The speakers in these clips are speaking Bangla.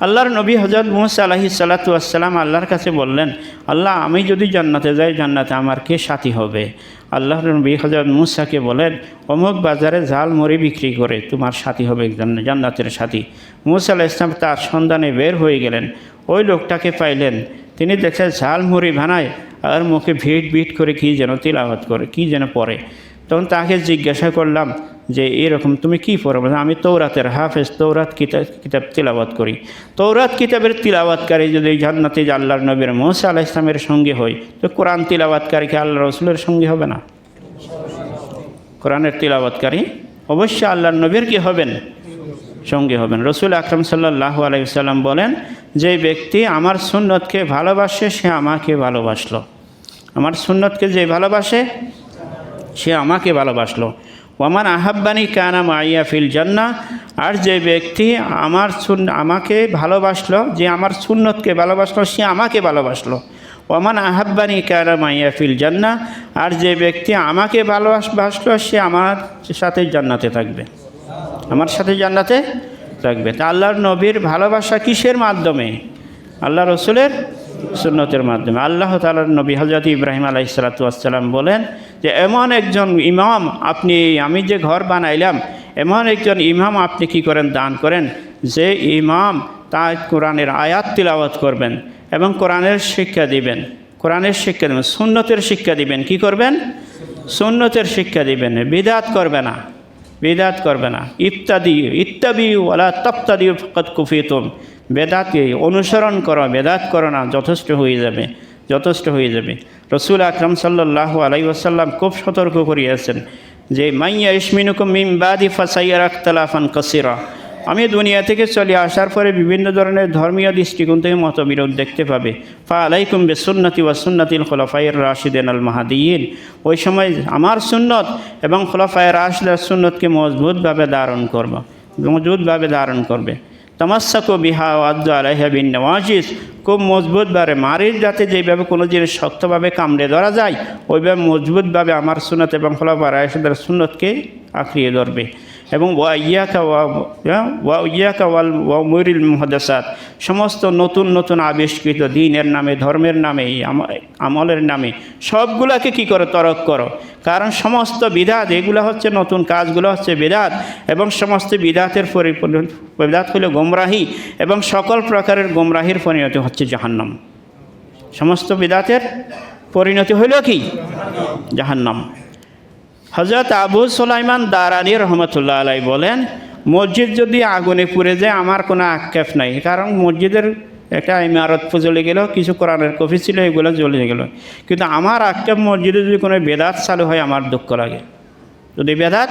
আল্লাহর নবী হজরত মুসা আলাহি আসসালাম আল্লাহর কাছে বললেন, আল্লাহ, আমি যদি জান্নাতে যাই, জান্নাতে আমার কে সাথী হবে? আল্লাহর নবী হজরত মুসাকে বলেন, অমুক বাজারে ঝাল মুড়ি বিক্রি করে তোমার সাথী হবে জান্ন- জান্নাতের সাথী। মুসা আলাহ ইসলাম তার সন্ধানে বের হয়ে গেলেন। ওই লোকটাকে পাইলেন। তিনি দেখছেন ঝাল মুড়ি বানায়, আর মুখে ভিট ভিট করে কী যেন তিলাওয়াত করে, কী যেন পড়ে। তখন তাকে জিজ্ঞাসা করলাম যে, এরকম তুমি কি পড়ো? আমি তৌরাতের হাফেজ তৌরাত কিতাব কিতাব তিলাওয়াত করি। তৌরাত কিতাবের তিলাওয়াতকারী যদি জান্নাতে আল্লাহর নবীর মৌসা আলাহ ইসলামের সঙ্গে হয়, তো কোরআন তিলাওয়াতকারীকে আল্লাহ রসুলের সঙ্গে হবে না? কোরআনের তিলাওয়াতকারী অবশ্যই আল্লাহর নবীর কি হবেন? সঙ্গে হবেন। রসুল আকরম সাল্লাহ আলাইসাল্লাম বলেন, যে ব্যক্তি আমার সুন্নতকে ভালোবাসে, সে আমাকে ভালোবাসলো। আমার সুন্নতকে যে ভালোবাসে সে আমাকে ভালোবাসলো। ওমান আহাব্বানি কানা মাইয়া ফিল জান্না আর যে ব্যক্তি আমার আমাকে ভালোবাসলো, যে আমার সুন্নতকে ভালোবাসলো, সে আমাকে ভালোবাসলো। ওমান আহাব্বানি কানা মাইয়া ফিল জান্না আর যে ব্যক্তি আমাকে ভালোবাসলো, সে আমার সাথে জান্নাতে থাকবে। আমার সাথে জান্নাতে থাকবে। তা আল্লাহর নবীর ভালোবাসা কিসের মাধ্যমে? আল্লাহ রসুলের সুন্নতের মাধ্যমে। আল্লাহ তালার নবী হজরত ইব্রাহিম আলাইসালাতাম বলেন যে, এমন একজন ইমাম আপনি, আমি যে ঘর বানাইলাম, এমন একজন ইমাম আপনি কি করেন? দান করেন। যে ইমাম তার কোরআনের আয়াত তিলাওয়াত করবেন এবং কোরআনের শিক্ষা দিবেন। কোরআনের শিক্ষা দেবেন, সুন্নতের শিক্ষা দিবেন। কি করবেন? সুন্নতের শিক্ষা দিবেন। বিদাত করবে না। বেদাত করবে না। ইত্যাদি ইত্যাদি ওলা তপ্তাদি ফকত কুফিতুম। বেদাতকে অনুসরণ করো, বেদাত করো না, যথেষ্ট হয়ে যাবে, যথেষ্ট হয়ে যাবে। রসুল আকরম সাল্লাহ আলাই ওসাল্লাম খুব সতর্ক করিয়াছেন যে, মাইয়া ইসমিনুকুম মিম বাদি ফাসাইয়ার আখতালাফান কসিরা। আমি দুনিয়া থেকে চলে আসার পরে বিভিন্ন ধরনের ধর্মীয় দৃষ্টিকোণ থেকে মতবিরোধ দেখতে পাবে। ফা আলাইকুম বে সুন্নতি ওয়া সুন্নাতিল খোলাফাইয়ের রাশিদেন আল মাহাদিন ওই সময় আমার সুন্নত এবং খোলাফায়ের রাশিদের সুন্নতকে মজবুতভাবে ধারণ করব, মজবুতভাবে ধারণ করবে। তামাশাকো বিহা ওয়াদ্দ আলাইহা বিন নওয়াজিস খুব মজবুতভাবে মারির যাতে যেভাবে কোনো জিনিস শক্তভাবে কামড়ে ধরা যায়, ওইভাবে মজবুতভাবে আমার সুনত এবং খোলাফা রাশিদের সুনতকে আঁকড়িয়ে ধরবে। এবং ওয়া ইয়াকা ওয়া হ্যাঁ, ওয়া ইয়াকা ওয়াল ওয়া ময়ুরিল মহাদাসাত। সমস্ত নতুন নতুন আবিষ্কৃত দিনের নামে ধর্মের নামে আমলের নামে সবগুলাকে কি করো? তরক করো। কারণ সমস্ত বিধাত এগুলো হচ্ছে নতুন কাজগুলো হচ্ছে বিধাত এবং সমস্ত বিধাতের বিধাত হলো গোমরাহি এবং সকল প্রকারের গোমরাহির পরিণতি হচ্ছে জাহান্নাম। সমস্ত বিদাতের পরিণতি হইল কি? জাহান্নাম। হজরত আবু সুলাইমান দারানি রহমতুল্লাহ আলাই বলেন, মসজিদ যদি আগুনে পুড়ে যায়, আমার কোনো আক্ষেপ নাই। কারণ মসজিদের একটা ইমারত জ্বলে গেল কিছু কোরআনের কফি ছিল, এগুলো জ্বলে গেল। কিন্তু আমার আক্ষেপ, মসজিদে যদি কোনো বেদাত চালু হয়, আমার দুঃখ লাগে। যদি বেদাত?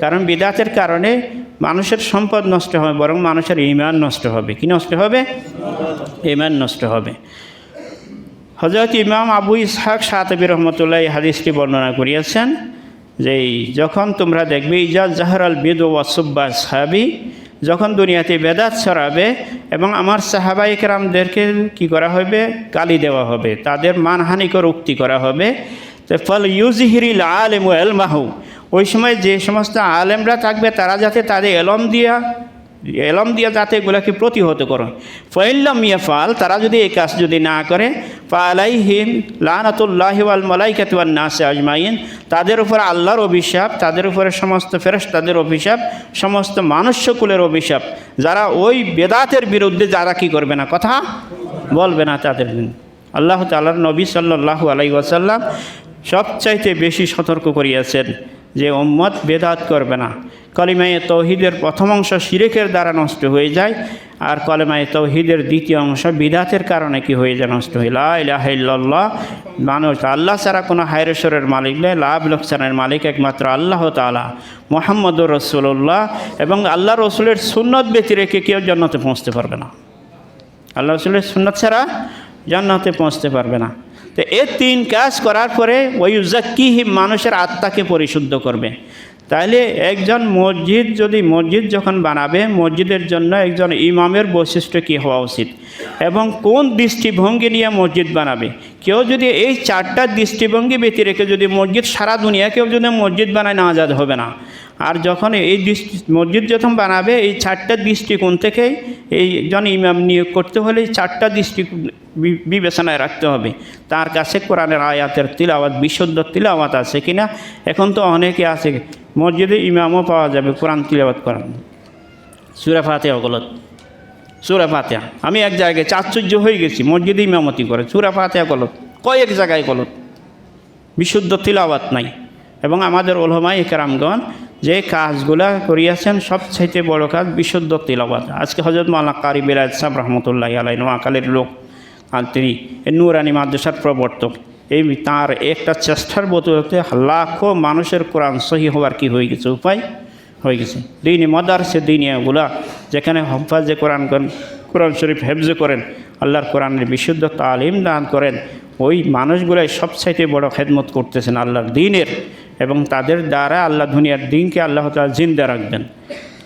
কারণ বেদাতের কারণে মানুষের সম্পদ নষ্ট হবে, বরং মানুষের ইমান নষ্ট হবে। কি নষ্ট হবে? ইমান নষ্ট হবে। হজরত ইমাম আবু ইসহাক সাতবী রহমতুল্লাহ এই হাদিসটি বর্ণনা করিয়াছেন যে যখন তোমরা দেখবে ইজাজ জাহর আল বেদ ওয়াসুব্বা সাহাবি যখন দুনিয়াতে বেদাত ছড়াবে এবং আমার সাহাবাই কেরামদেরকে কি করা হবে? গালি দেওয়া হবে। তাদের মানহানিকর উক্তি করা হবে। তো ফল ইউজিহিরিল আলেম ও এলমাহু। ওই সময় যে সমস্ত আলেমরা থাকবে, তারা যাতে তাদের এলম দিয়া এলম দিয়ে যাতে এগুলাকে প্রতিহত করো ফইল্লাম ইয়াফাল তারা যদি এই কাজ যদি না করে, ফালাইহিম লানাতুল্লাহি ওয়াল মালাইকাতু ওয়ান নাসি আজমাইন, তাদের উপর আল্লাহর অভিশাপ, তাদের উপরে সমস্ত ফেরেশতাদের অভিশাপ, সমস্ত মানুষ্যকুলের অভিশাপ, যারা ওই বেদাতের বিরুদ্ধে যারা কি করবে না? কথা বলবে না তাদের আল্লাহ তাআলার নবী সাল্লাল্লাহু আলাইহি ওয়াসাল্লাম সবচাইতে বেশি সতর্ক করিয়াছেন। যে উম্মত বেদাত করবে না। কলিমায়ে তৌহিদের প্রথম অংশ শিরেকের দ্বারা নষ্ট হয়ে যায় আর কলেমায়ে তৌহিদের দ্বিতীয় অংশ বিদাতের কারণে কি হয়ে যায়? নষ্ট হয়ে। লাহ মানুষ আল্লাহ ছাড়া কোনো হায়রেশ্বরের মালিক নয় লাভ লোকসানের মালিক একমাত্র আল্লাহ তালা মোহাম্মদ রসুল্লাহ এবং আল্লাহ রসুলের সুন্নত ব্যতি রেখে কেউ জন্নতে পৌঁছতে পারবে না। আল্লাহ রসুলের সুন্নত ছাড়া জান্নাতে পৌঁছতে পারবে না। তো এ তিন কাজ করার পরে ওই উজাক্কিহিম মানুষের আত্মাকে পরিশুদ্ধ করবে। তাইলে একজন মসজিদ, যদি মসজিদ যখন বানাবে, মসজিদের জন্য একজন ইমামের বৈশিষ্ট্য কী হওয়া উচিত? এবং কোন দৃষ্টিভঙ্গি নিয়ে মসজিদ বানাবে? কেউ যদি এই চারটা দৃষ্টিভঙ্গি ব্যতি রেখে যদি মসজিদ সারা দুনিয়া, কেউ যদি মসজিদ বানায় না আজাদ হবে না। আর যখন এই দৃষ্টি, মসজিদ যখন বানাবে, এই চারটা দৃষ্টিকোণ থেকেই এই জন ইমাম নিয়োগ করতে হলে চারটা দৃষ্টি বিবেচনায় রাখতে হবে। তার কাছে কোরআনের আয়াতের তিলাওয়াত, বিশুদ্ধ তিলাওয়াত আছে কিনা, এখন তো অনেকে আছে, মসজিদে ইমামও পাওয়া যাবে কোরআন তিলাওয়াত করান সুরা ফাতেহা গলত সুরা ফাতেহা। আমি এক জায়গায় চাশ্চর্য হয়ে গেছি, মসজিদে ইমামতি করে। সুরা ফাতেহা গলত। কয়েক জায়গায় গলত। বিশুদ্ধ তিলাওয়াত নাই। এবং আমাদের ওলমাই কেরামগণ যে কাজগুলা করিয়াছেন, সবচাইতে বড় কাজ বিশুদ্ধ তিলাওয়াত। আজকে হজরত মাল্লা কারি বিলায়ত সাহেব রহমতুল্লাহ আলাই নোয়াকালের লোক আর তিনি নুরানি মাদ্রাসার প্রবর্তক। এই তার একটা চেষ্টার বদলতে লাখো মানুষের কোরআন সহি হওয়ার কি হয়ে গেছে? উপায় হয়ে গেছে। দিনই মদারসে দিনিয়াগুলা যেখানে হফাজে কোরআন করেন কোরআন শরীফ হেফজে করেন, আল্লাহর কোরআনের বিশুদ্ধ তালিম দান করেন, ওই মানুষগুলাই সবচাইতে বড় খেদমত করতেছেন আল্লাহর দিনের। এবং তাদের দ্বারা আল্লাহ দুনিয়ার দিনকে আল্লাহ তালা জিন্দা রাখবেন।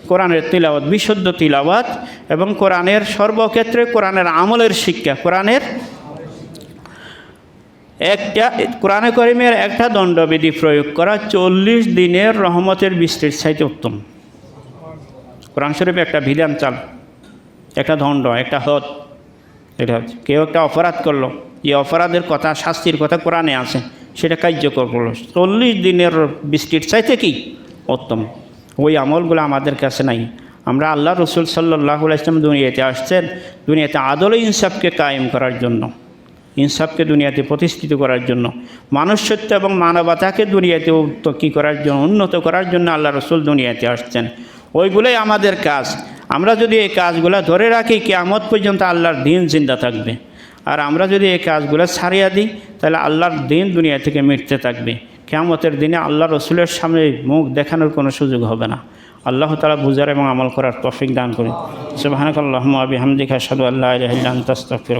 কোরআনের তিলাওয়াত, বিশুদ্ধ তিলাওয়াত এবং কোরআনের সর্বক্ষেত্রে কোরআনের আমলের শিক্ষা। কোরআনের একটা, কোরআনে করিমের একটা দণ্ডবিধি প্রয়োগ করা চল্লিশ দিনের রহমতের বৃষ্টির চাইতে উত্তম। কোরআন শরীফে একটা বিধান চাল, একটা দণ্ড, একটা হদ। এটা হচ্ছে, কেউ একটা অপরাধ করল যে অপরাধের কথা, শাস্তির কথা কোরআনে আছে। সেটা কার্যকর করল চল্লিশ দিনের বৃষ্টির চাইতে কি উত্তম। ওই আমলগুলো আমাদের কাছে নাই। আমরা আল্লাহ রসুল সাল্লাহ ইসলাম দুনিয়াতে আসছেন, দুনিয়াতে আদল ইনসাফকে কায়েম করার জন্য, ইনসাফকে দুনিয়াতে প্রতিষ্ঠিত করার জন্য মানুষ্যত্ব এবং মানবতাকে দুনিয়াতে কী করার জন্য, উন্নত করার জন্য আল্লাহ রসুল দুনিয়াতে আসছেন। ওইগুলোই আমাদের কাজ। আমরা যদি এই কাজগুলো ধরে রাখি, কেয়ামত পর্যন্ত আল্লাহর দিন জিন্দা থাকবে। আর আমরা যদি এই কাজগুলো ছাড়িয়ে দিই, তাহলে আল্লাহর দিন দুনিয়া থেকে মিটতে থাকবে। কেয়ামতের দিনে আল্লাহ রসুলের সামনে মুখ দেখানোর কোনো সুযোগ হবে না। আল্লাহ তালা বুঝার এবং আমল করার তফিক দান করি সুবাহানকাল্লাহ আবি হামদিকা সাদু আল্লাহ আলহাম তস্তফির